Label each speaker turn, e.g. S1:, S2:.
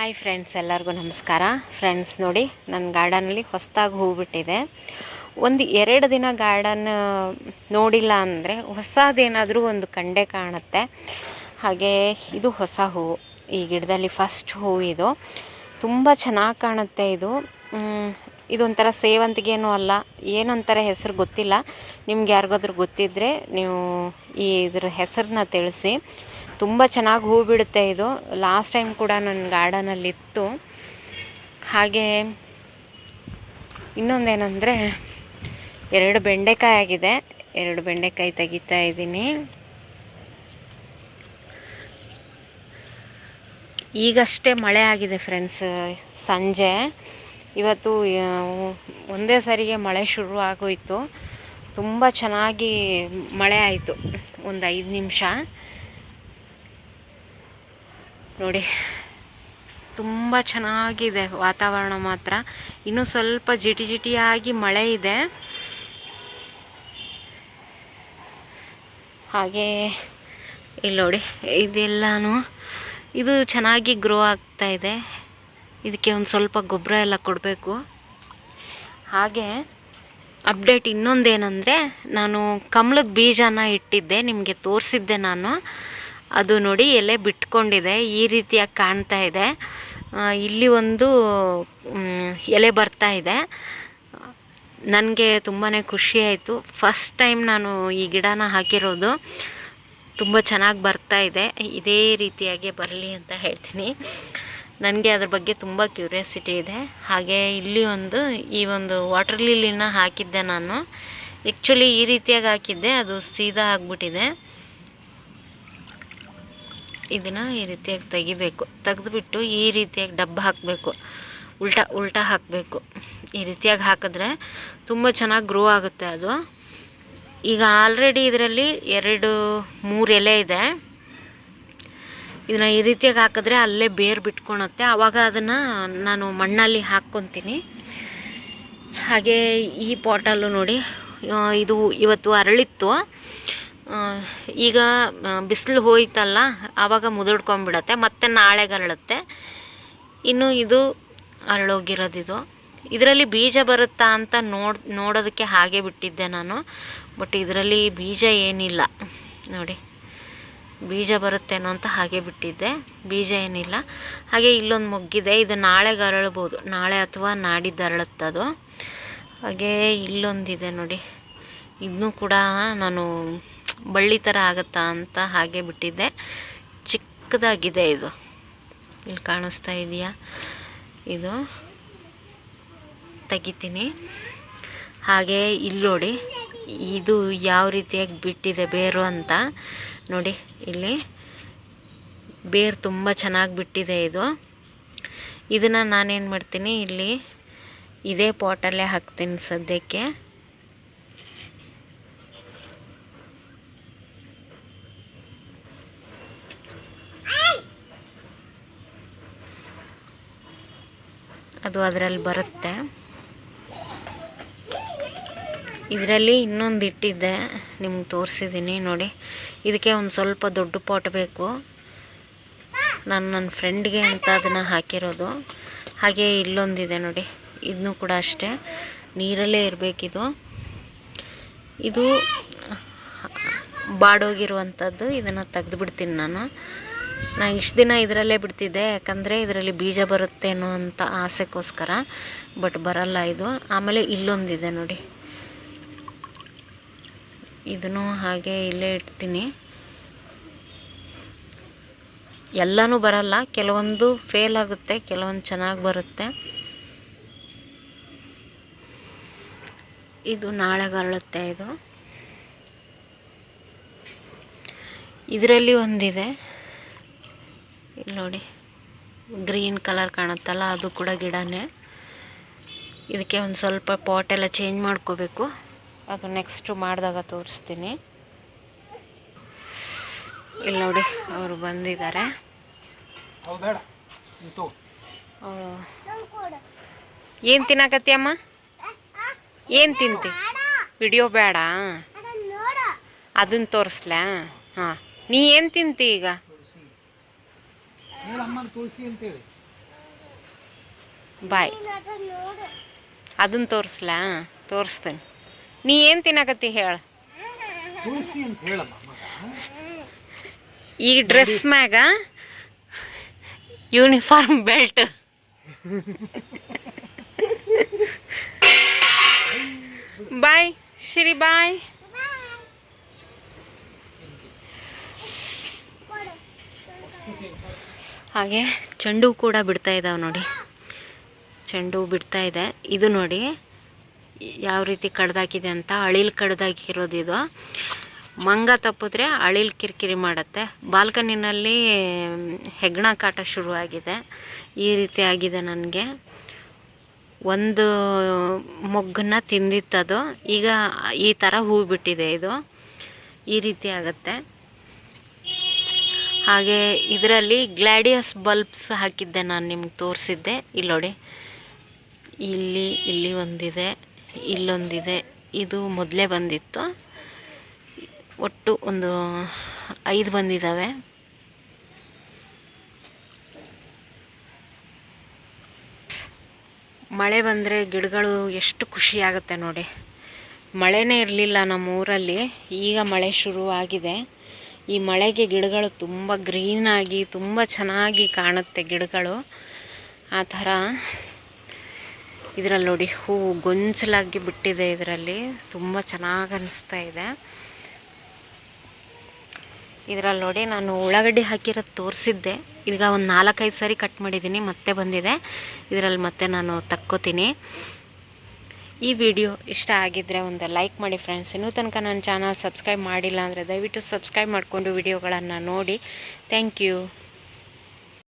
S1: Hi friends, ಎಲ್ಲರಿಗೂ ನಮಸ್ಕಾರ. Friends, ನೋಡಿ ನನ್ನ ಗಾರ್ಡನಲ್ಲಿ ಹೊಸದಾಗಿ ಹೂ ಬಿಟ್ಟಿದೆ. ಒಂದು ಎರಡು ದಿನ ಗಾರ್ಡನ್, ನೋಡಿಲ್ಲ ಅಂದರೆ ಹೊಸದೇನಾದರೂ ಒಂದು ಕಂಡೆ ಕಾಣುತ್ತೆ. ಹಾಗೆ ಇದು ಹೊಸ ಹೂವು ಈ ಗಿಡದಲ್ಲಿ ಫಸ್ಟ್ ಹೂವು ಇದು. ತುಂಬ ಚೆನ್ನಾಗಿ ಕಾಣುತ್ತೆ ಇದು. ಇದೊಂಥರ ಸೇವಂತಿಗೆನು ಅಲ್ಲ. ಏನೊಂಥರ ಹೆಸರು ಗೊತ್ತಿಲ್ಲ. ನಿಮ್ಗೆ ಯಾರಿಗಾದ್ರೂ ಗೊತ್ತಿದ್ದರೆ ನೀವು ಈ ಇದ್ರ ಹೆಸರನ್ನ ತಿಳಿಸಿ. ತುಂಬ ಚೆನ್ನಾಗಿ ಹೂ ಬಿಡುತ್ತೆ ಇದು. ಲಾಸ್ಟ್ ಟೈಮ್ ಕೂಡ ನನ್ನ ಗಾರ್ಡನಲ್ಲಿತ್ತು ಹಾಗೆ ಇನ್ನೊಂದೇನೆಂದರೆ ಎರಡು ಬೆಂಡೆಕಾಯಿ ಆಗಿದೆ. ಎರಡು ಬೆಂಡೆಕಾಯಿ ತೆಗಿತಾ ಇದ್ದೀನಿ. ಈಗಷ್ಟೇ ಮಳೆ ಆಗಿದೆ ಫ್ರೆಂಡ್ಸ್ ಸಂಜೆ. ಇವತ್ತು ಒಂದೇ ಸರಿಗೆ ಮಳೆ ಶುರು ಆಗೋಯ್ತು. ತುಂಬ ಚೆನ್ನಾಗಿ ಮಳೆ ಆಯಿತು. ಒಂದು ಐದು ನಿಮಿಷ. ನೋಡಿ, ತುಂಬ ಚೆನ್ನಾಗಿದೆ ವಾತಾವರಣ ಮಾತ್ರ. ಇನ್ನೂ ಸ್ವಲ್ಪ ಜಿಟಿ ಜಿಟಿಯಾಗಿ ಮಳೆ ಇದೆ. ಹಾಗೆ, ಇಲ್ಲಿ ನೋಡಿ, ಇದೆಲ್ಲನೂ, ಇದು ಚೆನ್ನಾಗಿ ಗ್ರೋ ಆಗ್ತಾ ಇದೆ. ಇದಕ್ಕೆ ಒಂದು ಸ್ವಲ್ಪ ಗೊಬ್ಬರ ಎಲ್ಲ ಕೊಡಬೇಕು. ಹಾಗೆ ಅಪ್ಡೇಟ್ ಇನ್ನೊಂದೇನೆಂದರೆ ನಾನು ಕಮಲದ ಬೀಜನ ಇಟ್ಟಿದ್ದೆ, ನಿಮಗೆ ತೋರಿಸಿದ್ದೆ ನಾನು. ಅದು ನೋಡಿ ಎಲೆ ಬಿಟ್ಕೊಂಡಿದೆ, ಈ ರೀತಿಯಾಗಿ ಕಾಣ್ತಾ ಇದೆ. ಇಲ್ಲಿ ಒಂದು ಎಲೆ ಬರ್ತಾ ಇದೆ. ನನಗೆ ತುಂಬಾ ಖುಷಿ ಆಯಿತು. ಫಸ್ಟ್ ಟೈಮ್ ನಾನು ಈ ಗಿಡನ ಹಾಕಿರೋದು. ತುಂಬ ಚೆನ್ನಾಗಿ ಬರ್ತಾ ಇದೆ. ಇದೇ ರೀತಿಯಾಗಿ ಬರಲಿ ಅಂತ ಹೇಳ್ತೀನಿ. ನನಗೆ ಅದ್ರ ಬಗ್ಗೆ ತುಂಬ ಕ್ಯೂರಿಯಾಸಿಟಿ ಇದೆ. ಹಾಗೆ ಇಲ್ಲಿ ಒಂದು, ಈ ಒಂದು ವಾಟರ್ ಲಿಲಿನ ಹಾಕಿದ್ದೆ ನಾನು. ಆ್ಯಕ್ಚುಲಿ ಈ ರೀತಿಯಾಗಿ ಹಾಕಿದ್ದೆ, ಅದು ಸೀದಾ ಆಗಿಬಿಟ್ಟಿದೆ. ಇದನ್ನು ಈ ರೀತಿಯಾಗಿ ತೆಗಿಬೇಕು. ತೆಗೆದುಬಿಟ್ಟು ಈ ರೀತಿಯಾಗಿ ಡಬ್ಬ ಹಾಕಬೇಕು. ಉಲ್ಟಾ ಉಲ್ಟಾ ಹಾಕಬೇಕು. ಈ ರೀತಿಯಾಗಿ ಹಾಕಿದ್ರೆ ತುಂಬ ಚೆನ್ನಾಗಿ ಗ್ರೋ ಆಗುತ್ತೆ ಅದು. ಈಗ ಆಲ್ರೆಡಿ ಇದರಲ್ಲಿ ಎರಡು, ಮೂರು ಎಲೆ ಇದೆ. ಇದನ್ನು ಈ ರೀತಿಯಾಗಿ ಹಾಕಿದ್ರೆ ಅಲ್ಲೇ ಬೇರು ಬಿಟ್ಕೊಳತ್ತೆ. ಆವಾಗ ಅದನ್ನು ನಾನು ಮಣ್ಣಲ್ಲಿ ಹಾಕ್ಕೊತೀನಿ. ಹಾಗೆ ಈ ಪಾಟಲ್ಲು ನೋಡಿ ಇದು ಇವತ್ತು ಅರಳಿತ್ತು. ಈಗ ಬಿಸಿಲು ಹೋಯ್ತಲ್ಲ ಆವಾಗ ಮುದುಡ್ಕೊಂಬಿಡತ್ತೆ ಮತ್ತೆ ನಾಳೆಗೆ ಅರಳುತ್ತೆ ಇನ್ನು ಇದು ಅರಳೋಗಿರೋದಿದು. ಇದರಲ್ಲಿ ಬೀಜ ಬರುತ್ತಾ ಅಂತ ನೋಡ್, ನೋಡೋದಕ್ಕೆ ಹಾಗೆ ಬಿಟ್ಟಿದ್ದೆ ನಾನು. ಬಟ್ ಇದರಲ್ಲಿ ಬೀಜ ಏನಿಲ್ಲ. ನೋಡಿ. ಬೀಜ ಬರುತ್ತೇನೋ ಅಂತ ಹಾಗೆ ಬಿಟ್ಟಿದ್ದೆ. ಬೀಜ ಏನಿಲ್ಲ. ಹಾಗೆ ಇಲ್ಲೊಂದು ಮೊಗ್ಗಿದೆ. ಇದು ನಾಳೆಗೆ ಅರಳ್ಬೋದು ನಾಳೆ ಅಥವಾ ನಾಡಿದ್ದು ಅರಳುತ್ತದು ಹಾಗೆ ಇಲ್ಲೊಂದಿದೆ ನೋಡಿ. ಇದನ್ನೂ ಕೂಡ ನಾನು ಬಳ್ಳಿ ಥರ ಆಗುತ್ತಾ ಅಂತ ಹಾಗೆ ಬಿಟ್ಟಿದ್ದೆ. ಚಿಕ್ಕದಾಗಿದೆ ಇದು. ಇಲ್ಲಿ ಕಾಣಿಸ್ತಾ ಇದೆಯಾ? ಇದು ತೆಗಿತೀನಿ. ಹಾಗೆ ಇಲ್ಲಿ ನೋಡಿ, ಇದು ಯಾವ ರೀತಿಯಾಗಿ ಬಿಟ್ಟಿದೆ ಬೇರು ಅಂತ. ನೋಡಿ, ಇಲ್ಲಿ ಬೇರು ತುಂಬ ಚೆನ್ನಾಗಿ ಬಿಟ್ಟಿದೆ ಇದು. ಇದನ್ನು ನಾನೇನು ಮಾಡ್ತೀನಿ, ಇಲ್ಲಿ ಇದೇ ಪಾಟಲ್ಲೇ ಹಾಕ್ತೀನಿ ಸದ್ಯಕ್ಕೆ. ಅದು ಅದರಲ್ಲಿ ಬರುತ್ತೆ. ಇದರಲ್ಲಿ ಇನ್ನೊಂದು ಇಟ್ಟಿದ್ದೆ, ನಿಮ್ಗೆ ತೋರಿಸಿದ್ದೀನಿ ನೋಡಿ. ಇದಕ್ಕೆ ಒಂದು ಸ್ವಲ್ಪ ದೊಡ್ಡ ಪಾಟ್ ಬೇಕು. ನಾನು ನನ್ನ ಫ್ರೆಂಡ್ಗೆ ಅಂತ ಅದನ್ನು ಹಾಕಿರೋದು. ಹಾಗೆ ಇಲ್ಲೊಂದಿದೆ ನೋಡಿ. ಇದನ್ನು ಕೂಡ ಅಷ್ಟೇ. ನೀರಲ್ಲೇ ಇರಬೇಕಿದು. ಇದು ಬಾಡೋಗಿರುವಂಥದ್ದು, ಇದನ್ನು ತೆಗೆದುಬಿಡ್ತೀನಿ ನಾನು. ನಾನು ಇಷ್ಟು ದಿನ ಇದರಲ್ಲೇ ಬಿಡ್ತಿದ್ದೆ, ಯಾಕಂದರೆ ಇದರಲ್ಲಿ ಬೀಜ ಬರುತ್ತೇನೋ ಅಂತ ಆಸೆಗೋಸ್ಕರ, ಬಟ್ ಬರಲ್ಲ ಇದು. ಆಮೇಲೆ ಇಲ್ಲೊಂದಿದೆ ನೋಡಿ. ಇದನ್ನು ಹಾಗೆ ಇಲ್ಲೇ ಇಡ್ತೀನಿ. ಎಲ್ಲನೂ ಬರಲ್ಲ, ಕೆಲವೊಂದು ಫೇಲ್ ಆಗುತ್ತೆ, ಕೆಲವೊಂದು ಚೆನ್ನಾಗಿ ಬರುತ್ತೆ. ಇದು ನಾಳೆ ಅರಳುತ್ತೆ ಇದು. ಇದರಲ್ಲಿ ಒಂದಿದೆ. ಇಲ್ಲಿ ನೋಡಿ, ಗ್ರೀನ್ ಕಲರ್ ಕಾಣುತ್ತಲ್ಲ, ಅದು ಕೂಡ ಗಿಡನೇ. ಇದಕ್ಕೆ ಒಂದು ಸ್ವಲ್ಪ ಪಾಟ್ ಎಲ್ಲ ಚೇಂಜ್ ಮಾಡ್ಕೋಬೇಕು. ಅದು ನೆಕ್ಸ್ಟು ಮಾಡಿದಾಗ ತೋರಿಸ್ತೀನಿ. ಇಲ್ಲಿ ನೋಡಿ, ಅವರು ಬಂದಿದ್ದಾರೆ. ಅವಳು ಏನು ತಿನ್ನಕತ್ತಿ ಅಮ್ಮ? ಏನು ತಿಂತಿ? ವಿಡಿಯೋ ಬೇಡ. ಅದನ್ನು ತೋರಿಸ್ಲಾ? ಹಾಂ. ನೀ ಏನು ತಿಂತಿ ಈಗ? ಬಾಯ್. ಅದನ್ನು ತೋರಿಸ್ಲಾ? ತೋರಿಸ್ತೇನೆ. ನೀ ಏನು ತಿನ್ನಕತ್ತಿ ಹೇಳ? ಈ ಡ್ರೆಸ್ ಮ್ಯಾಗ ಯೂನಿಫಾರ್ಮ್ ಬೆಲ್ಟ್ ಬಾಯ್ ಶ್ರೀ ಬಾಯ್. ಹಾಗೆ ಚೆಂಡು ಕೂಡ ಬಿಡ್ತಾ ಇದ್ದಾವೆ ನೋಡಿ. ಚೆಂಡು ಬಿಡ್ತಾ ಇದೆ. ಇದು ನೋಡಿ ಯಾವ ರೀತಿ ಕಡ್ದಾಕಿದೆ ಅಂತ ಅಳಿಲ್ ಕಡ್ದಾಕಿರೋದು ಇದು. ಮಂಗ ತಪ್ಪಿದ್ರೆ ಅಳಿಲ್ ಕಿರಿಕಿರಿ ಮಾಡುತ್ತೆ. ಬಾಲ್ಕನಿನಲ್ಲಿ ಹೆಗ್ಣ ಕಾಟ ಶುರುವಾಗಿದೆ ಈ ರೀತಿ ಆಗಿದೆ ನನಗೆ. ಒಂದು ಮೊಗ್ಗನ್ನ ತಿಂದಿತ್ತದು. ಈಗ ಈ ಥರ ಹೂ ಬಿಟ್ಟಿದೆ ಇದು. ಈ ರೀತಿ ಆಗುತ್ತೆ. ಹಾಗೆ ಇದರಲ್ಲಿ ಗ್ಲಾಡಿಯಸ್ ಬಲ್ಬ್ಸ್ ಹಾಕಿದ್ದೆ ನಾನು ನಿಮ್ಗೆ ತೋರಿಸಿದ್ದೆ. ಇಲ್ಲಿ ಇಲ್ಲಿ ಇಲ್ಲಿ ಒಂದಿದೆ. ಇಲ್ಲೊಂದಿದೆ. ಇದು ಮೊದಲೇ ಬಂದಿತ್ತು. ಒಟ್ಟು ಒಂದು ಐದು ಬಂದಿದ್ದಾವೆ ಮಳೆ ಬಂದರೆ ಗಿಡಗಳು ಎಷ್ಟು ಖುಷಿಯಾಗುತ್ತೆ ನೋಡಿ. ಮಳೆನೇ ಇರಲಿಲ್ಲ ನಮ್ಮ ಊರಲ್ಲಿ ಈಗ ಮಳೆ ಶುರುವಾಗಿದೆ ಈ ಮಳೆಗೆ ಗಿಡಗಳು ತುಂಬ ಗ್ರೀನಾಗಿ ತುಂಬ ಚೆನ್ನಾಗಿ ಕಾಣುತ್ತೆ ಗಿಡಗಳು. ಆ ಥರ ಇದರಲ್ಲಿ ನೋಡಿ ಹೂವು ಗೊಂಚಲಾಗಿ ಬಿಟ್ಟಿದೆ ಇದರಲ್ಲಿ. ತುಂಬ ಚೆನ್ನಾಗಿ ಅನಿಸ್ತಾ ಇದೆ. ಇದರಲ್ಲಿ ನೋಡಿ ನಾನು ಉಳ್ಳಾಗಡ್ಡಿ ಹಾಕಿರೋದು ತೋರಿಸಿದ್ದೆ. ಈಗ ಒಂದು ನಾಲ್ಕೈದು ಸಾರಿ ಕಟ್ ಮಾಡಿದ್ದೀನಿ ಮತ್ತೆ ಬಂದಿದೆ. ಇದರಲ್ಲಿ ಮತ್ತೆ ನಾನು ತಕ್ಕೋತೀನಿ. ಈ ವಿಡಿಯೋ ಇಷ್ಟ ಆಗಿದ್ದರೆ ಒಂದು ಲೈಕ್ ಮಾಡಿ ಫ್ರೆಂಡ್ಸ್. ಇನ್ನೂ ತನಕ ನನ್ನ ಚಾನಲ್ ಸಬ್ಸ್ಕ್ರೈಬ್ ಮಾಡಿಲ್ಲ ಅಂದರೆ ದಯವಿಟ್ಟು ಸಬ್ಸ್ಕ್ರೈಬ್ ಮಾಡಿಕೊಂಡು ವಿಡಿಯೋಗಳನ್ನು ನೋಡಿ. Thank you.